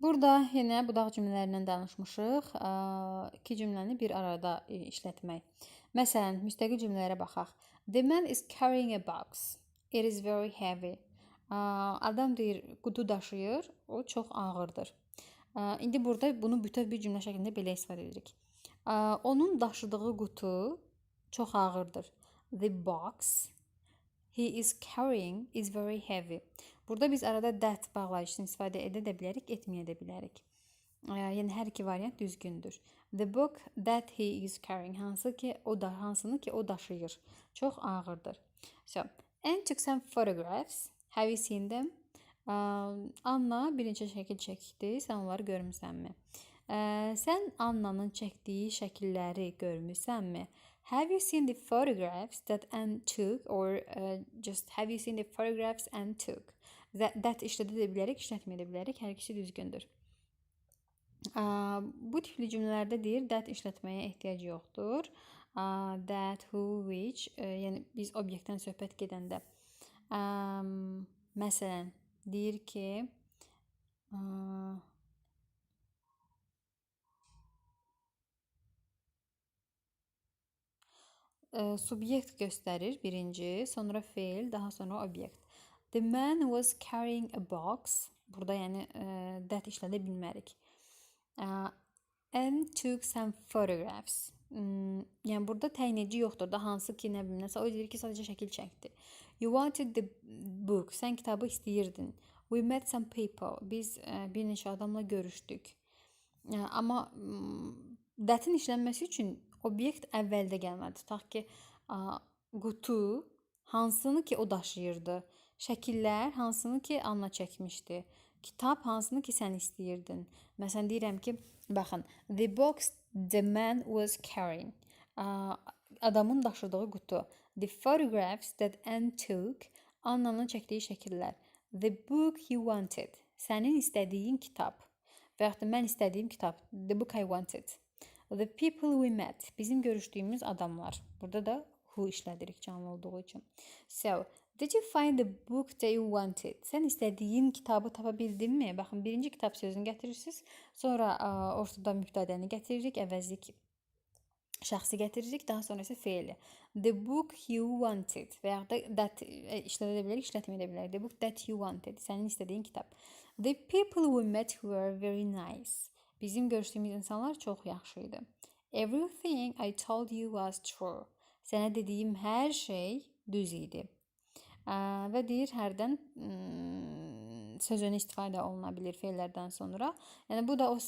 Burada yenə budaq cümlələrindən danışmışıq. İki cümləni bir arada e, işlətmək. Məsələn, müstəqil cümlələrə baxaq. The man is carrying a box. It is very heavy. Adam deyir, qutu daşıyır, o çox ağırdır. İndi burada bunu bütöv bir cümlə şəklində belə istifadə edirik. Onun daşıdığı qutu çox ağırdır. The box he is carrying is very heavy. Burada biz arada that bağlayıcısını istifadə edə də bilərik, etməyə də bilərik. Ə, Yəni hər iki variant düzgündür. The book that he is carrying hansı ki o da hansını ki o daşıyır. Çox ağırdır. So, and took some photographs. Have you seen them? Ə, Anna bir neçə şəkil çəkdi. Sən onları görmüsənmi? Ə, Sən Annanın çəkdiyi şəkilləri görmüsənmi? Have you seen the photographs that Anne took or uh, just have you seen the photographs Anne took? That, işlədə də bilərik, işlətməyə də bilərik. Hər ikisi düzgündür. Bu tipli cümlələrdə deyir that işlətməyə ehtiyac yoxdur. That, who, which, ə, yəni biz obyektdən söhbət gedəndə məsələn deyir ki, ə, subyekt göstərir birinci, sonra feil, daha sonra obyekt. The man was carrying a box. Burada yəni ə, that işlədə bilmərik. Ə, and took some photographs. Hmm, yəni burada təyinləyici yoxdur da hansı ki, nə bilim, nəsə o deyir ki, sadəcə şəkil çəkdi. You wanted the book. Sən kitabı istəyirdin. We met some people. Biz ə, bir neçə adamla görüşdük. Ə, Amma mm, that-in işlənməsi üçün obyekt əvvəldə gəlməli. Tutaq ki, ə, qutu hansını ki o daşıyırdı. Şəkillər hansını ki Anna çəkmişdi. Kitab hansını ki sən istəyirdin. Məsələn deyirəm ki, baxın, the box the man was carrying. Adamın daşıdığı qutu. The photographs that Anne took. Annanın çəkdiyi şəkillər. The book you wanted. Sənin istədiyin kitab. Və yaxud da mən istədiyim kitab. The book I wanted. The people we met. Bizim görüşdüyümüz adamlar. Burada da who işlədirik canlı olduğu üçün. So, did you find the book that you wanted? Sən istədiyin kitabı tapa bildinmi? Baxın, birinci kitab sözünü gətirirsiniz. Sonra ə, ortada mübtədəni gətiririk, əvəzlik şəxsi gətiririk, daha sonra isə feili. The book you wanted və ya da that e, işlədə bilərik, işlətməyə də bilərik. The book that you wanted, sənin istədiyin kitab. The people we met were very nice. Bizim görüşdüyümüz insanlar çox yaxşı idi. Everything I told you was true. Sənə dediyim hər şey düz idi. Və deyir hərdən sözünü istifadə oluna bilər feillərdən sonra. Yəni bu da o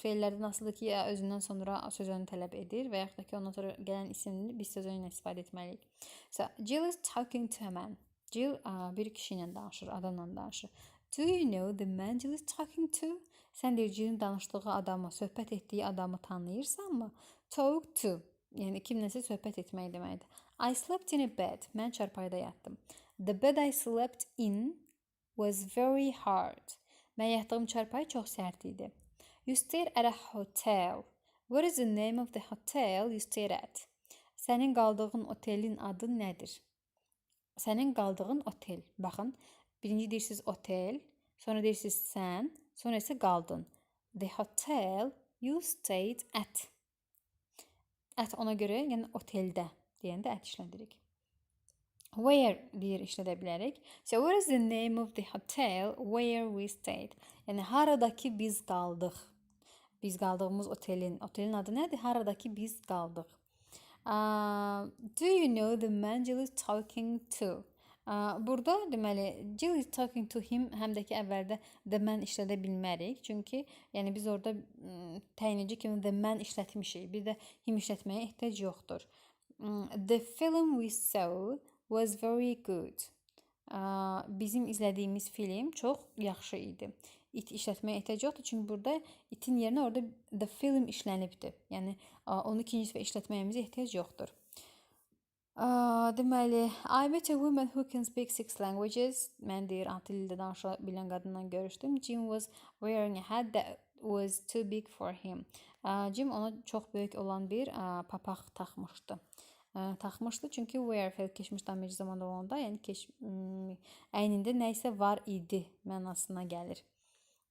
feillərdən asılıdır ki, ya özündən sonra sözünü tələb edir və yaxud da ki, ondan sonra gələn isimni biz sözünü ilə istifadə etməliyik. So, Jill is talking to a man. Jill ə, bir kişi ilə danışır, adamla danışır. Do you know the man Jill is talking to? Sən deyir Jillin danışdığı adamı, söhbət etdiyi adamı tanıyırsanmı? Talk to. Yəni kimləsə söhbət etmək deməkdir. I slept in a bed. Mən çarpayıda yatdım. The bed I slept in was very hard. Mən yatdığım çarpayı çox sərt idi. You stayed at a hotel. What is the name of the hotel you stayed at? Sənin qaldığın otelin adı nədir? Sənin qaldığın otel. Baxın, birinci deyirsiniz otel, sonra deyirsiniz sən, sonra isə qaldın. The hotel you stayed at. At ona görə, yəni oteldə deyəndə at işlədirik. Where deyir işlədə bilərik. So what is the name of the hotel where we stayed? Yəni haradakı biz qaldıq. Biz qaldığımız otelin, otelin adı nədir? Haradakı biz qaldıq. Uh, do you know the man is talking to? Burada deməli Jill is talking to him həm də ki əvvəldə the man işlədə bilmərik. Çünki yəni biz orada təyinici kimi the man işlətmişik. Bir də him işlətməyə ehtiyac yoxdur. The film we saw was very good. Bizim izlədiyimiz film çox yaxşı idi. It işlətməyə ehtiyac yoxdur, çünki burada itin yerinə orada the film işlənibdi. Yəni onu ikinci dəfə işlətməyimizə ehtiyac yoxdur. Deməli, I met a woman who can speak six languages. Mən deyir, altı dildə danışa bilən qadınla görüşdüm. Jim was wearing a hat that was too big for him. Jim ona çox böyük olan bir papaq taxmışdı. Aa, Taxmışdı çünki wear fe'l keçmiş damir zamanda olanda, yəni keç m, əynində nə isə var idi mənasına gəlir.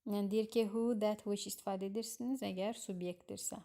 Yəni deyir ki, who, that, which istifadə edirsiniz əgər subyektdirsə.